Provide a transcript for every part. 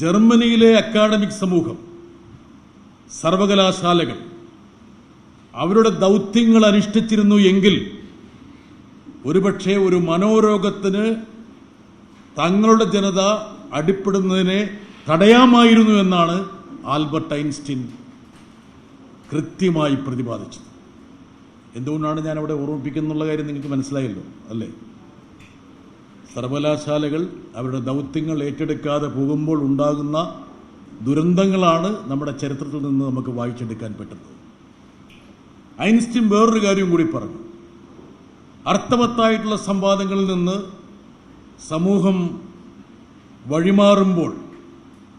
ജർമ്മനിയിലെ അക്കാഡമിക് സമൂഹം സർവകലാശാലകൾ അവരുടെ ദൗത്യങ്ങൾ അനുഷ്ഠിച്ചിരുന്നു എങ്കിൽ ഒരുപക്ഷെ ഒരു മനോരോഗത്തിന് തങ്ങളുടെ ജനത അടിപ്പെടുന്നതിനെ തടയാമായിരുന്നു എന്നാണ് ആൽബർട്ട് ഐൻസ്റ്റീൻ കൃത്യമായി പ്രതിപാദിച്ചത്. എന്തുകൊണ്ടാണ് ഞാൻ അവിടെ ഓർമ്മിപ്പിക്കുന്നുള്ള കാര്യം നിങ്ങൾക്ക് മനസ്സിലായല്ലോ അല്ലേ? സർവകലാശാലകൾ അവരുടെ ദൗത്യങ്ങൾ ഏറ്റെടുക്കാതെ പോകുമ്പോൾ ഉണ്ടാകുന്ന ദുരന്തങ്ങളാണ് നമ്മുടെ ചരിത്രത്തിൽ നിന്ന് നമുക്ക് വായിച്ചെടുക്കാൻ പറ്റുന്നത്. ഐൻസ്റ്റീൻ വേറൊരു കാര്യം കൂടി പറഞ്ഞു. അർത്ഥവത്തായിട്ടുള്ള സംവാദങ്ങളിൽ നിന്ന് സമൂഹം വഴിമാറുമ്പോൾ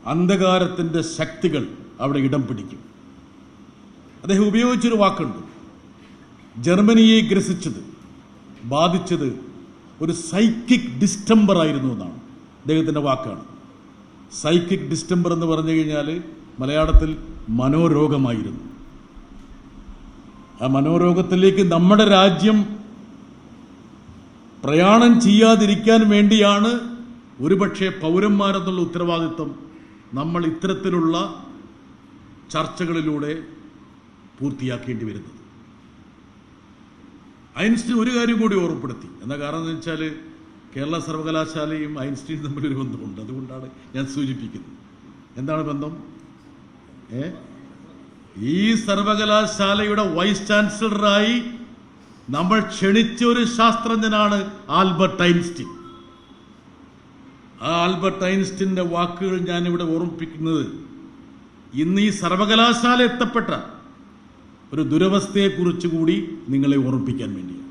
അന്ധകാരത്തിന്റെ ശക്തികൾ അവിടെ ഇടം പിടിക്കും. അദ്ദേഹം ഉപയോഗിച്ചൊരു വാക്കുണ്ട്. ജർമ്മനിയെ ഗ്രസിച്ചത് ബാധിച്ചത് ഒരു സൈക്കിക് ഡിസ്റ്റംബർ ആയിരുന്നു എന്നാണ്. അദ്ദേഹത്തിന്റെ വാക്കാണ്. സൈക്കിക് ഡിസ്റ്റംബർ എന്ന് പറഞ്ഞു കഴിഞ്ഞാൽ മലയാളത്തിൽ മനോരോഗമായിരുന്നു. ആ മനോരോഗത്തിലേക്ക് നമ്മുടെ രാജ്യം പ്രയാണം ചെയ്യാതിരിക്കാൻ വേണ്ടിയാണ് ഒരുപക്ഷെ പൗരന്മാരെന്നുള്ള ഉത്തരവാദിത്വം നമ്മൾ ഇത്തരത്തിലുള്ള ചർച്ചകളിലൂടെ പൂർത്തിയാക്കേണ്ടി വരുന്നത്. ഐൻസ്റ്റീൻ ഒരു കാര്യം കൂടി ഓർമ്മപ്പെടുത്തി. എന്താ കാരണം എന്ന് വെച്ചാൽ കേരള സർവകലാശാലയും ഐൻസ്റ്റീൻ തമ്മിലൊരു ബന്ധമുണ്ട്. അതുകൊണ്ടാണ് ഞാൻ സൂചിപ്പിക്കുന്നത്. എന്താണ് ബന്ധം? ഏ? ഈ സർവകലാശാലയുടെ വൈസ് ചാൻസലറായി നമ്മൾ ക്ഷണിച്ച ഒരു ശാസ്ത്രജ്ഞനാണ് ആൽബർട്ട് ഐൻസ്റ്റീൻ. ആ ആൽബർട്ട് ഐൻസ്റ്റീന്റെ വാക്കുകൾ ഞാനിവിടെ ഓർമ്മിപ്പിക്കുന്നത്. ഇന്ന് ഈ സർവകലാശാല എത്തപ്പെട്ട ഒരു ദുരവസ്ഥയെക്കുറിച്ച് കൂടി നിങ്ങളെ ഓർമ്മിപ്പിക്കാൻ വേണ്ടിയാണ്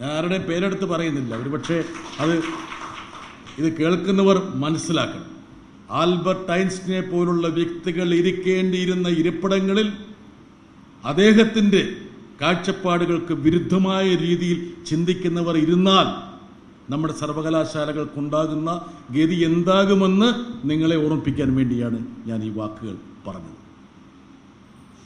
ഞാൻ ആരുടെയും പേരെടുത്ത് പറയുന്നില്ല. ഒരു പക്ഷേ അത് ഇത് കേൾക്കുന്നവർ മനസ്സിലാക്കണം. ആൽബർട്ട് ഐൻസ്റ്റിനെ പോലുള്ള വ്യക്തികൾ ഇരിക്കേണ്ടിയിരുന്ന ഇരിപ്പിടങ്ങളിൽ അദ്ദേഹത്തിന്റെ കാഴ്ചപ്പാടുകൾക്ക് വിരുദ്ധമായ രീതിയിൽ ചിന്തിക്കുന്നവർ ഇരുന്നാൽ നമ്മുടെ സർവകലാശാലകൾക്കുണ്ടാകുന്ന ഗതി എന്താകുമെന്ന് നിങ്ങളെ ഓർമ്മിപ്പിക്കാൻ വേണ്ടിയാണ് ഞാൻ ഈ വാക്കുകൾ പറഞ്ഞത്.